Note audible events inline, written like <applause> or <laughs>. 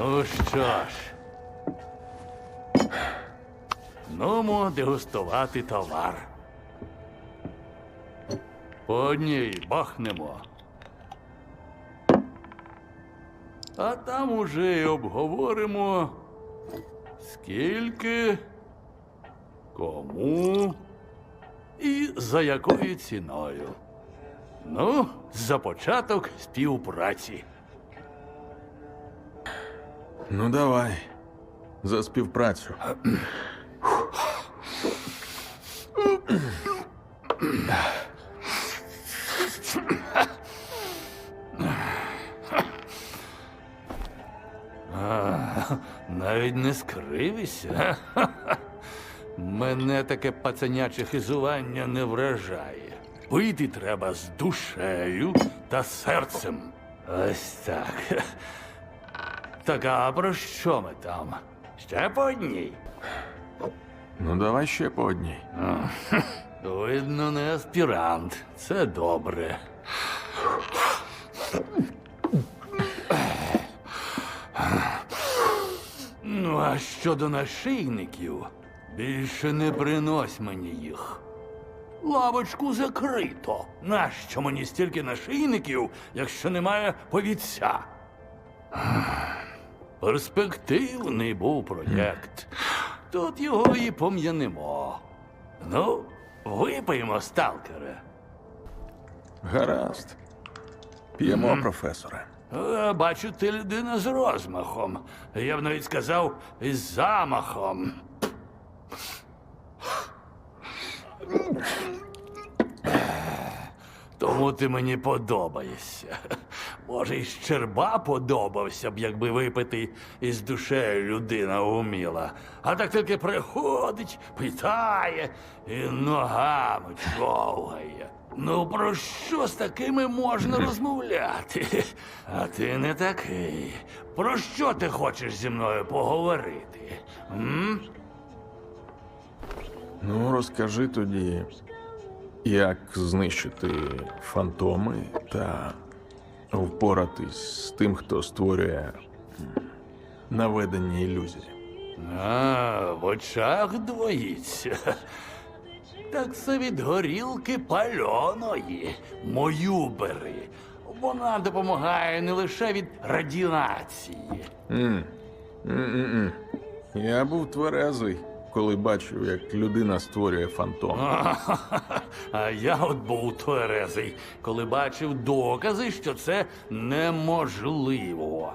Ну що ж. Нумо дегустувати товар. По одній бахнемо. А там уже й обговоримо, скільки, кому і за якою ціною. Ну, за початок співпраці. Ну, давай. За співпрацю. Навіть не скривися. Мене таке пацаняче хизування не вражає. Пити треба з душею та серцем. Ось так. Так, а про що ми там? Ще по одній. Ну, давай ще по одній. Видно, не аспірант. Це добре. Ну, а щодо нашийників, більше не принось мені їх. Лавочку закрито. Нащо мені стільки нашийників, якщо немає повідця? Перспективний був проєкт. Тут його і пом'янемо. Ну, випиймо, сталкере. Гаразд. П'ємо, професоре. Е, Бачу, ти людина з розмахом. Я б навіть сказав, із замахом. Тому ти мені подобаєшся. Може, і Щерба подобався б, якби випити із душею людина вміла. А так тільки приходить, питає і ногами човгає. Ну про що з такими можна <laughs> розмовляти? А ти не такий. Про що ти хочеш зі мною поговорити? М? Ну, розкажи тоді, як знищити фантоми та впоратись з тим, хто створює м, наведення ілюзій. А, в очах двоїться. Так це від горілки пальоної. Мою бери. Вона допомагає не лише від радіації. М-м-м. Я був тверезий, коли бачив, як людина створює фантом. <laughs> А я от був тверезий, коли бачив докази, що це неможливо.